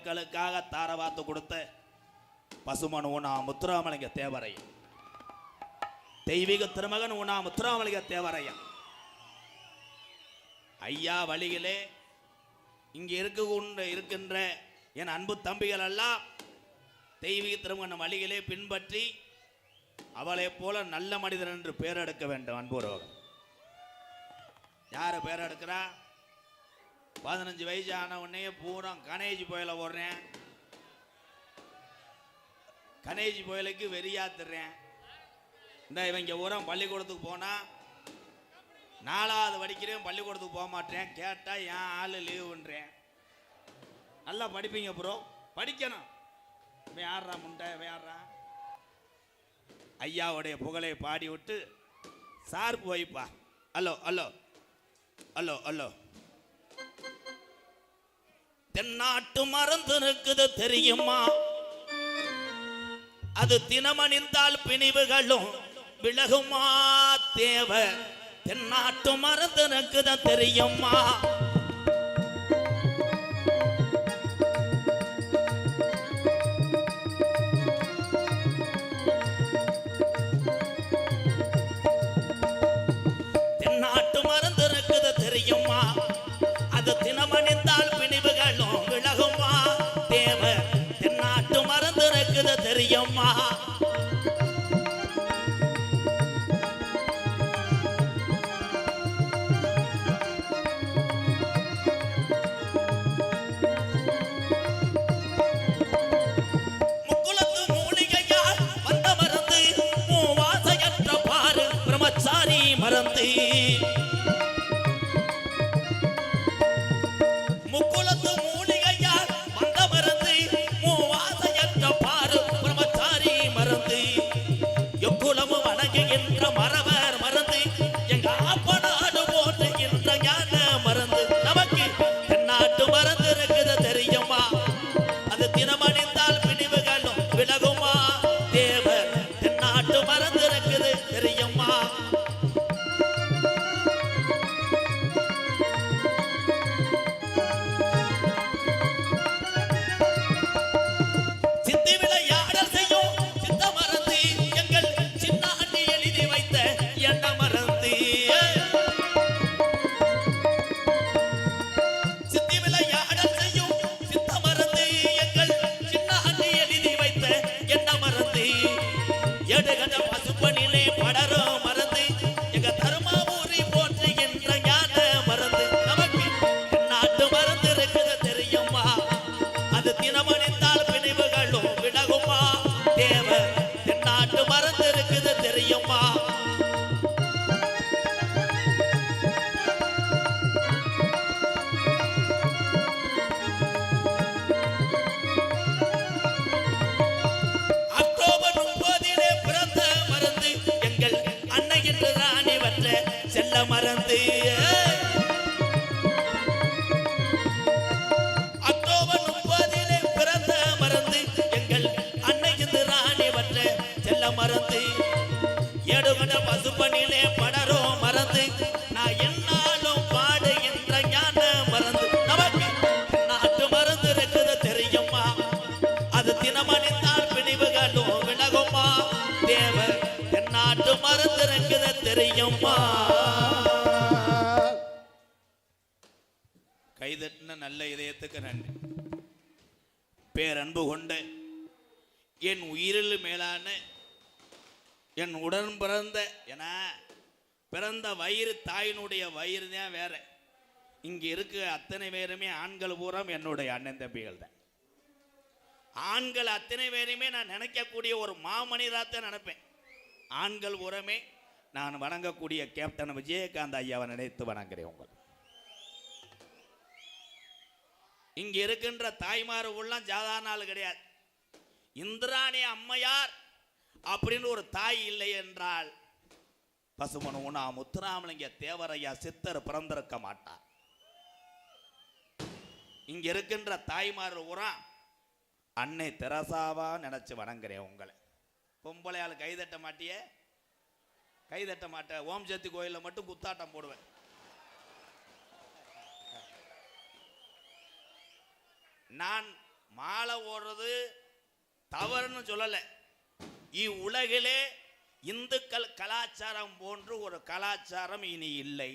மக்களுக்காக தாரவாத்து கொடுத்த பசுமன் ஊனா முத்துராமலிங்க தேவரையன். தெய்வீக திருமகன் ஊனா முத்துராமலிங்க தேவரையன். ஐயா வழியிலே இங்கே இருக்க இருக்கின்ற என் அன்பு தம்பிகள் எல்லாம் தெய்வீக திருமகன் வழியிலே பின்பற்றி அவளை போல நல்ல மனிதர் என்று பேர் எடுக்க வேண்டும் அன்புறவர் யார் பேர் எடுக்கிறா பதினஞ்சு வயசு ஆன உடனே பூரா கணேஜ் புயலை ஓடுறேன். கணேஜ் புயலுக்கு வெறியாத்துறேன் இந்த இவங்க ஊரம் பள்ளிக்கூடத்துக்கு போனா நாலாவது படிக்கிறேன் பள்ளிக்கூடத்துக்கு போக மாட்டேன். கேட்டால் என் ஆளு லீவுன்றேன். நல்லா படிப்பீங்க ப்ரோ படிக்கணும். இவன் யாரா முண்டை? இவன் யாரா ஐயாவுடைய புகழை பாடி விட்டு சார்பு வைப்பா. Hello hello. Hello hello. தென்னாட்டு மறந்து இருக்குது தெரியுமா? அது தினமணிந்தால் பிணிவுகளும் விலகுமா? தேவ தென்னாட்டு மறந்து நிற்குத தெரியுமா? தெரியுமா அம்மா கைதட்டின நல்ல இதயத்துக்கு நன்றி. பேரன்பு கொண்ட என் உயிரில் மேலான என் உடன் பிறந்த என பிறந்த வயிறு தாயினுடைய வயிறு தான் வேற. இங்க இருக்க அத்தனை பேருமே ஆண்கள் பூரம் என்னுடைய அண்ணன் தம்பிகள் தான். ஆண்கள் அத்தனை பேருமே நான் நினைக்கக்கூடிய ஒரு மாமனிதாத்தான் நினைப்பேன். ஆண்கள் பூரமே நான் வணங்கக்கூடிய கேப்டன் விஜயகாந்த் ஐயாவை நினைத்து வணங்குறேன் உங்கள். இங்க இருக்கின்ற தாய்மார் உள்ளம் சாதாரண ஆள் கிடையாது. இந்திராணி அம்மையார் அப்படின்னு ஒரு தாய் இல்லை என்றால் பசுமனு உணா முத்துராமலிங்க தேவரையா சித்தர் பிறந்திருக்க மாட்டார். இங்க இருக்கின்ற தாய்மார் உரம் அன்னை தெரசாவா நினைச்சு வணங்குறேன் உங்களை. பொம்பளையால் கைதட்ட மாட்டியே? கைதட்ட மாட்டேன். ஓம் சக்தி கோயிலில் மட்டும் குத்தாட்டம் போடுவேன். நான் மாலை ஓடுறது தவறுன்னு சொல்லலை. இவ்வுலகிலே இந்துக்கள் கலாச்சாரம் போன்று ஒரு கலாச்சாரம் இனி இல்லை.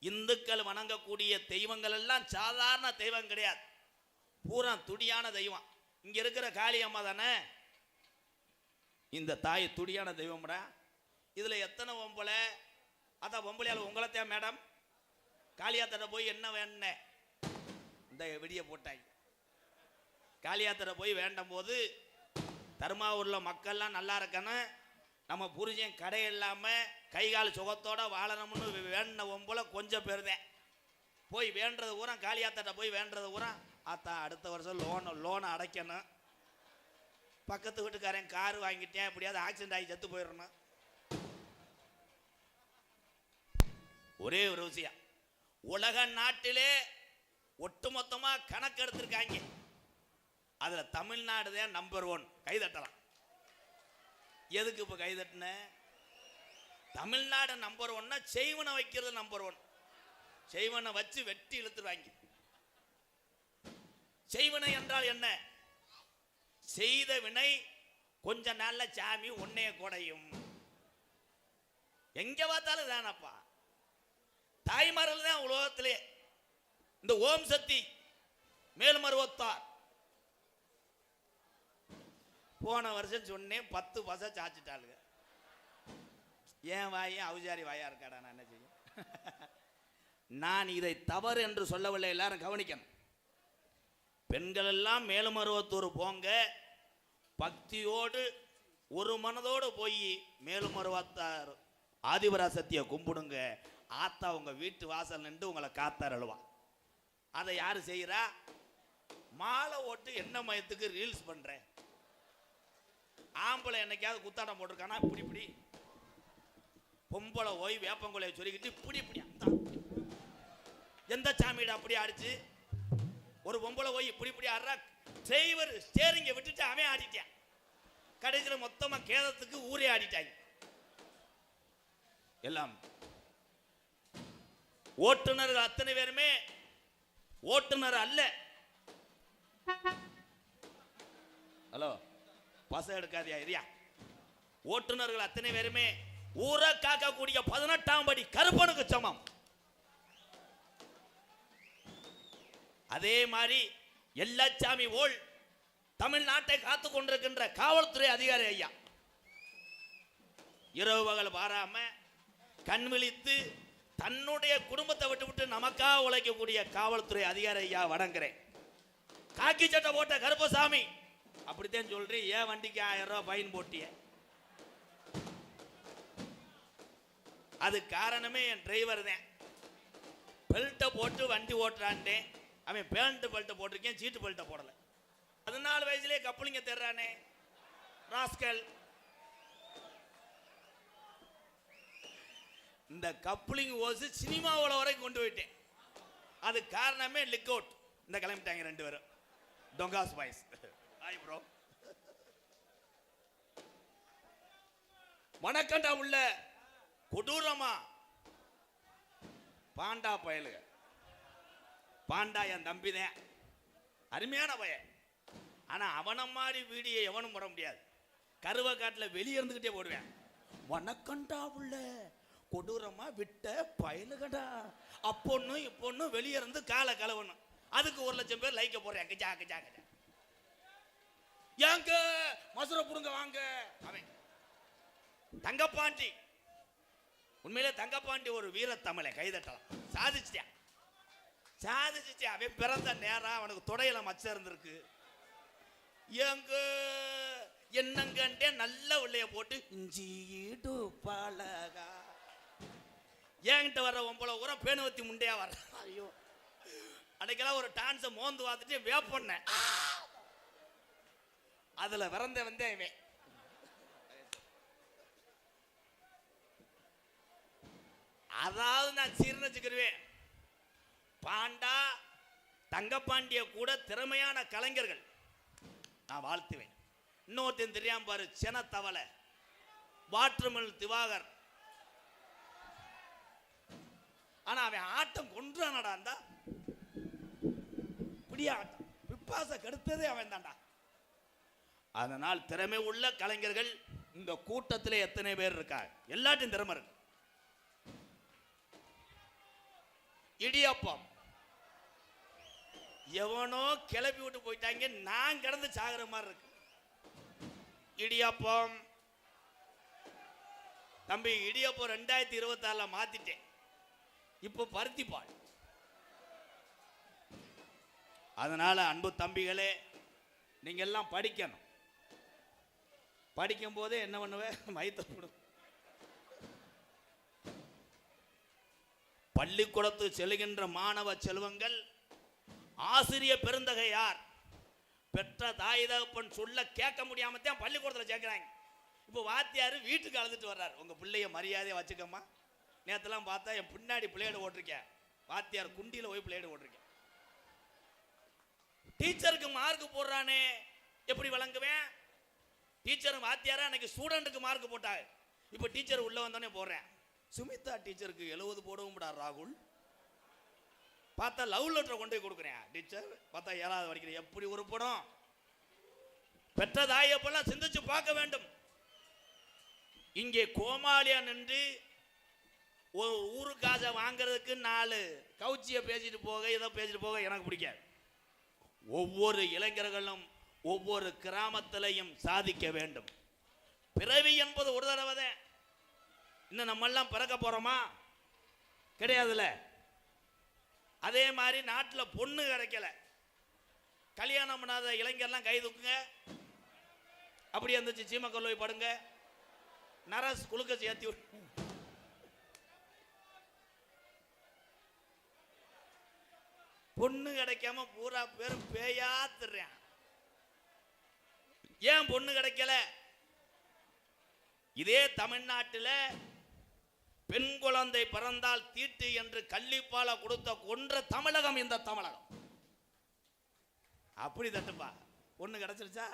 இந்துக்கள் வணங்கக்கூடிய தெய்வங்கள் எல்லாம் சாதாரண தெய்வம் கிடையாது. பூரா துடியான தெய்வம். இங்கே இருக்கிற காளி அம்மா தானே? இந்த தாய் துடியான தெய்வம்டா. இதில் எத்தனை பொம்பளை அதான் பொம்பளையால் உங்களத்தே மேடம்? காளியாத்திரை போய் என்ன வேணே இந்த வெடியை போட்டாய். காளியாத்திர போய் வேண்டும் போது தருமாவூரில் மக்கள்லாம் நல்லா இருக்கணும். நம்ம புருஷன் கடை இல்லாமல் கை கால் சுகத்தோடு வாழணும்னு வேண்டின ஒம்பளை கொஞ்சம் பேர் தான் போய் வேண்டது பூரா காளியாத்தாட்ட போய் வேண்டது பூரா. ஆத்தா அடுத்த வருஷம் லோனு லோனை அடைக்கணும். பக்கத்து வீட்டுக்காரன் கார் வாங்கிட்டேன் எப்படியாவது ஆக்சிடென்ட் ஆகி செத்து போயிடணும். ஒரே ஒரு விஷயம். உலக நாட்டிலே ஒட்டுமொத்தமா கணக்கு எடுத்திருக்காங்க. அதில் தமிழ்நாடு தான் நம்பர் ஒன் கைதட்டலாம் எதுக்கு இப்போ கைதட்டின தமிழ்நாடு நம்பர் ஒன்னா செய்வனை வைக்கிறது நம்பர் ஒன் செய்வனை வச்சு வெட்டி இழுத்துருவாங்க. செய்வனை என்றால் என்ன? செய்த வினை கொஞ்ச நாள்ல சாமி உன்னைய குடையும். எங்க பார்த்தாலும் தானப்பா. தாய்மார்கள் தான் உலகத்திலே. இந்த ஓம் சக்தி மேல்மருவத்தார் போன வருஷம் சொன்னேன் பத்து பச சாச்சிட்டாளுங்க. ஏன் வாயும் அவுஜாரி வாயா இருக்காடா நான் என்ன செய்ய நான் இதை தவறு என்று சொல்லவில்லை எல்லாரும் கவனிக்கணும். பெண்கள் எல்லாம் மேலுமருவத்தூர் போங்க. பக்தியோடு ஒரு மனதோடு போய் மேலுமருவத்தார் ஆதிபராசக்தியை கும்பிடுங்க. ஆத்தா உங்க வீட்டு வாசல் நின்று உங்களை காத்தாரழுவா. அதை யாரு செய்யறா மாலை ஓட்டு என்ன மயத்துக்கு ரீல்ஸ் பண்ற? ஆம்பளை என்னைக்காவது குத்தாட்டம் போட்டிருக்கானா? இப்படி இப்படி. பொம்பளை ஓய் வேப்பங்குலையை சொல்லிக்கிட்டு இப்படி இப்படி. அந்த எந்த சாமியிட அப்படி ஆடிச்சு? ஒரு பொம்பளை ஓய் இப்படி இப்படி ஆடுறா? டிரைவர் ஸ்டேரிங்கை விட்டுட்டு அவன் ஆடிட்டான். கடைசியில் மொத்தமாக கேதத்துக்கு ஊரே ஆடிட்டாங்க. எல்லாம் ஓட்டுநர்கள் அத்தனை பேருமே ஓட்டுநர் அல்ல. ஹலோ பச எடுக்காதியா இரியா. ஓட்டுநர்கள் அத்தனை பேருமே ஊரை காக்கக்கூடிய பதினெட்டாம் படி கருப்பனுக்கு சமம். அதே மாதிரி எல்லச்சாமி ஓல் தமிழ்நாட்டை காத்து கொண்டிருக்கின்ற காவல்துறை அதிகாரி ஐயா. இரவு பகல் பாராம கண் விழித்து தன்னுடைய குடும்பத்தை விட்டு விட்டு நமக்காக உழைக்கக்கூடிய காவல்துறை அதிகாரி ஐயா வணங்குறேன். காக்கி சட்டை போட்ட கருப்பசாமி. அப்படித்தான் சொல்றேன் ஏன் வண்டிக்கு ஆயிரம் ரூபாய் ஃபைன் போட்டிய? அது காரணமே என் டிரைவர் தான். பெல்ட்டை போட்டு வண்டி ஓட்டுறான்ட்டேன். அவன் பேண்ட் பெல்ட்டை போட்டிருக்கேன் சீட்டு பெல்ட்டை போடலை. பதினாலு வயசுலேயே கப்பலிங்க தர்றானே. ராஸ்கல் இந்த கப்ளிங் ஓசு சினிமாவில் வரைக்கும் கொண்டு போயிட்டேன். அது காரணமே லிக் அவுட் இந்த கிளம்பிட்டாங்க ரெண்டு பேரும். டொங்காஸ் பாய்ஸ் ஹாய் ப்ரோ வணக்கண்டா உள்ள கொடூரமா? பாண்டா பயலுங்க பாண்டா என் தம்பிதான். அருமையான பையன். ஆனா அவனை மாதிரி வீடியோ எவனும் போட முடியாது. கருவை காட்டுல வெளியே இருந்துகிட்டே போடுவேன். வணக்கண்டா உள்ள கொடூரமா விட்ட பயலுகடா. அப்பொன்னும் இப்பொன்னும் வெளியே இருந்து காலை கலவணும் அதுக்கு ஒரு லட்சம் பேர் லைக்க போடுறேன். கஜா கஜா கஜா ஏங்க மசுரை புடுங்க வாங்க. அவன். தங்கப்பாண்டி. உண்மையிலே தங்கப்பாண்டி ஒரு வீரத்தமிழை கைதட்டலாம். சாதிச்சிட்டியா? சாதிச்சிட்டியா? அவன் பிறந்த நேரம் அவனுக்கு தொடையில மச்சம் இருந்திருக்கு. ஏங்க என்னங்கண்டே நல்ல உள்ளைய போட்டு இஞ்சிடு பழகா என்கிட்ட வர்ற உம்பளை ஊரா பேணுவத்தி முண்டையா வர்ற? ஐயோ. அன்னைக்கெல்லாம் ஒரு டான்ஸை மோந்து பார்த்துட்டு வேப் பண்ணேன் அதுல விறந்த வந்தேன் இவன். அதாவது நான் சீர்ணிச்சுக்கிருவேன் பாண்டா தங்கப்பாண்டிய கூட திறமையான கலைஞர்கள். நான் வாழ்த்துவேன். இன்னொருத்தன் தெரியாம பாரு செனத்தவளை. வாட்டர்மல் திவாகர். ஆனா அவன் ஆட்டம் கொன்றானடா அந்த. இப்படியே ஆட்டம் பிப்பாச கெடுத்ததே அவன் தான்டா அதனால் திறமை உள்ள கலைஞர்கள் இந்த கூட்டத்தில் எத்தனை பேர் இருக்கா எல்லாத்தையும் திறமை இருக்கு. இடியப்பம். எவனோ கிளப்பி விட்டு போயிட்டாங்க நான் கிடந்து சாகுற மாதிரி இருக்கு. இடியப்பம். தம்பி இடியப்பம் ரெண்டாயிரத்தி இருபத்தாறுல மாத்திட்டேன். இப்போ பருத்தி பால். அதனால அன்பு தம்பிகளே நீங்கள் எல்லாம் படிக்கணும். படிக்கும் போதே என்ன பண்ணுவேன் மைத்த போடும். பள்ளிக்கூடத்து செல்கின்ற மாணவ செல்வங்கள் ஆசிரிய பெருந்தகை யார்? பெற்ற தாய் தகப்பன் சொல்ல கேட்க முடியாம தான் பள்ளிக்கூடத்தில் சேர்க்குறாங்க. இப்போ வாத்தியார் வீட்டுக்கு அழுதுட்டு வர்றார். உங்கள் பிள்ளைய மரியாதையை வச்சுக்கம்மா. நேற்றுலாம் பார்த்தா என் பின்னாடி பிளேடு ஓட்டிருக்கேன். வாத்தியார் குண்டியில் போய் பிளேடு ஓட்டிருக்கேன். டீச்சருக்கு மார்க் போடுறானே எப்படி வழங்குவேன்? டீச்சர் வாத்தியாரா அன்னைக்கு ஸ்டூடெண்ட்டுக்கு மார்க் போட்டாங்க. இப்போ டீச்சர் உள்ளே வந்தோடனே போடுறேன். சுமிதா டீச்சருக்கு எழுபது போடவும் விடா ராகுல். பார்த்தா லவ் லெட்டரை கொண்டு போய் கொடுக்குறேன். டீச்சர் பார்த்தா ஏழாவது படிக்கிறேன் எப்படி ஒரு படம்? பெற்ற தாயப்பெல்லாம் சிந்திச்சு பார்க்க வேண்டும்? இங்கே கோமாளியா நின்று ஒரு காசை வாங்குறதுக்கு நாலு. கவுச்சியை பேசிட்டு போக இதை பேசிட்டு போக எனக்கு பிடிக்காது. ஒவ்வொரு இளைஞர்களும் ஒவ்வொரு கிராமத்திலையும் சாதிக்க வேண்டும். பிறவி என்பது ஒரு தடவை தான். இன்னும் நம்மெல்லாம் பிறக்க போகிறோமா கிடையாதுல்ல. அதே மாதிரி நாட்டில் பொண்ணு கிடைக்கல. கல்யாணம் பண்ணாத இளைஞர்லாம் கை தூக்குங்க. அப்படி இருந்துச்சு சீமக்கல்லோய் படுங்க. நரஸ் குலுக்க சேர்த்தி பொண்ணு கிடைக்காம பூரா பேரும் பேயா ஏன் பொண்ணு கிடைக்கல? இதே தமிழ்நாட்டில் பெண் குழந்தை பிறந்தால் தீட்டு என்று கள்ளிப்பால கொடுத்த கொன்ற தமிழகம் இந்த தமிழகம். அப்படி தட்டுப்பா. பொண்ணு கிடைச்சிருச்சா?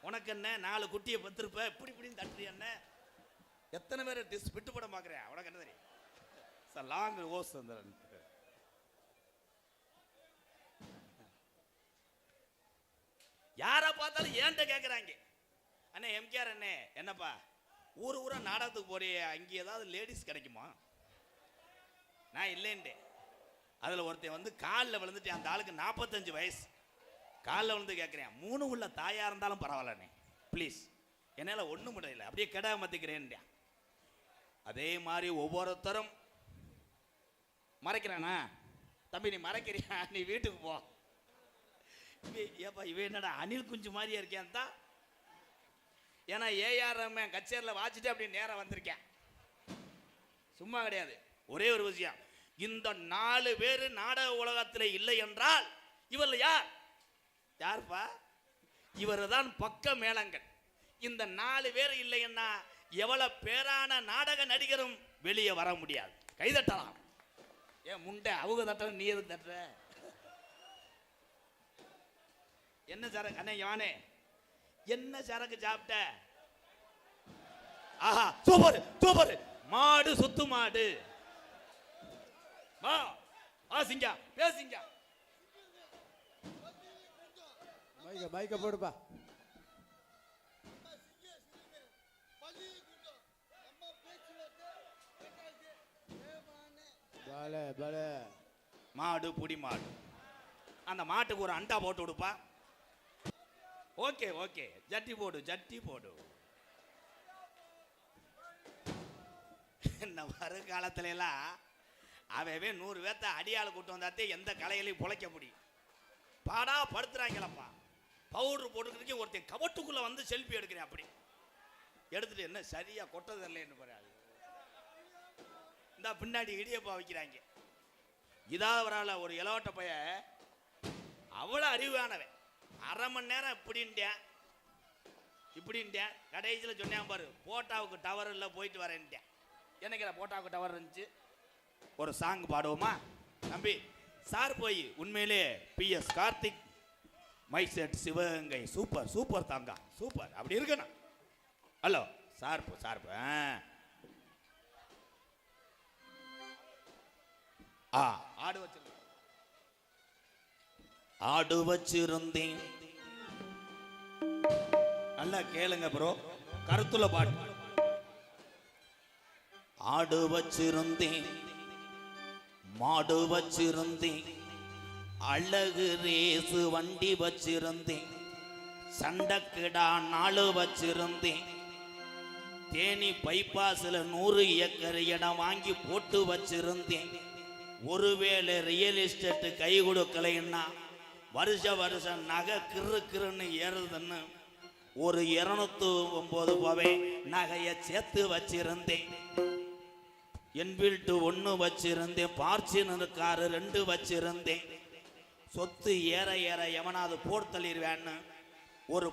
உனக்கு என்ன? நாலு குட்டியை பத்திருப்ப? இப்படி இப்படின்னு தட்டுறிய என்ன? எத்தனை பேர் டிஸ் விட்டு படம் பார்க்குறேன் உனக்கு என்ன தெரியும்? சார் லாங் ஓஸ் வந்துடுறேன் யாரை பார்த்தாலும் ஏன்ட்ட கேட்குறாங்க அண்ணே எம்கேஆர் அண்ணே என்னப்பா? ஊர் ஊரா நாடகத்துக்கு போறிய அங்கே ஏதாவது லேடிஸ் கிடைக்குமா? நான் இல்லைன்ட்டேன் அதில் ஒருத்தன் வந்து காலில் விழுந்துட்டு அந்த ஆளுக்கு நாற்பத்தஞ்சு வயசு. காலில் விழுந்து கேட்குறேன் மூணு உள்ள தாயாக இருந்தாலும் பரவாயில்லண்ணே ப்ளீஸ் என்னால் ஒன்றும் முடியல. அப்படியே கெடா மத்திக்கிறேன்டேன் அதே மாதிரி ஒவ்வொருத்தரும் மறைக்கிறானா? தம்பி நீ மறைக்கிறியா? நீ வீட்டுக்கு போ. ஏப்பா இவ என்னடா அணில் குஞ்சு மாதிரியா இருக்கேன் தான் ஏன்னா ஏஆர் ரஹ்மான் கச்சேரியில் வாச்சிட்டு அப்படி நேராக வந்திருக்கேன். சும்மா கிடையாது. ஒரே ஒரு விஷயம். இந்த நாலு பேர் நாடக உலகத்தில் இல்லை என்றால் இவர்கள் யார்? யார்ப்பா? இவர் தான் பக்க மேளங்கள். இந்த நாலு பேர் இல்லைன்னா எவ்வளவு பேரான நாடக நடிகரும் வெளியே வர முடியாது. கைதட்டலாம் ஏன் முண்டை அவங்க தட்டணும் நீ எது தட்டுற? என்ன சரக்கு? அண்ணே யானே என்ன சரக்கு சாப்பிட்ட? ஆஹா சூப்பர் சூப்பர் மாடு சுத்து மாடு. வா வா சிங்கா பேசிங்க மைக்க மைக்க போடுப்பா. பலே பலே. மாடு புடி மாடு. அந்த மாட்டுக்கு ஒரு அண்டா போட்டு விடுப்பா. Okay okay. ஜட்டி போடு ஜட்டி போடு. இந்த வருங்காலத்துல எல்லாம் அவவே நூறு பேர்த்த அடியாள் கூட்டு வந்தாத்தே எந்த கலையிலையும் பொழைக்க முடியும். பாடா படுத்துறாங்களப்பா. பவுடர் போட்டுக்கிறதுக்கு ஒருத்தன் கவட்டுக்குள்ள வந்து செல்ஃபி எடுக்கிறேன் அப்படி. எடுத்துட்டு என்ன சரியா கொட்டது இல்லைன்னு பாரு இந்த பின்னாடி இடியப்பா வைக்கிறாங்க. இதாவரால ஒரு இளவட்ட பைய அவ்வளோ அறிவானவன். அரை மணி நேரம் இப்படின்ட்டேன் இப்படின்ட்டேன் கடைசியில் சொன்னேன் பாரு போட்டாவுக்கு டவர் இல்லை போயிட்டு வரேன்ட்டேன் என்னங்கிற போட்டாவுக்கு டவர் இருந்துச்சு. ஒரு சாங் பாடுவோமா? தம்பி சார் போய் உண்மையிலே PS Karthik my set Sivaganga super super தாங்கா super அப்படி இருக்கணும். ஹலோ சார்பு சார்பு ஆ. ஆ ஆடு வச்சு ஆடு வச்சிருந்தேன். நல்லா கேளுங்க ப்ரோ கருத்துல பாட்டு. ஆடு வச்சிருந்தேன். மாடு வச்சிருந்தேன். அழகு ரேசு வண்டி வச்சிருந்தேன். சண்டக்கிடா நாலு வச்சிருந்தேன். தேனி பைபாஸில் நூறு ஏக்கர் இடம் வாங்கி போட்டு வச்சிருந்தேன். ஒருவேளை ரியல் எஸ்டேட்டு கை கொடுக்கலைன்னா வருஷ வருஷம் நகை கிறு கிறுன்னு ஏறுதுன்னு ஒரு இருநூத்து ஒன்பது போவே நகையை சேர்த்து வச்சிருந்தேன். என் ஒன்று வச்சிருந்தேன் பார்ச்சினர் காரு ரெண்டு வச்சிருந்தேன். சொத்து ஏற ஏற எவனாவது போர் தள்ளிடுவேன்னு ஒரு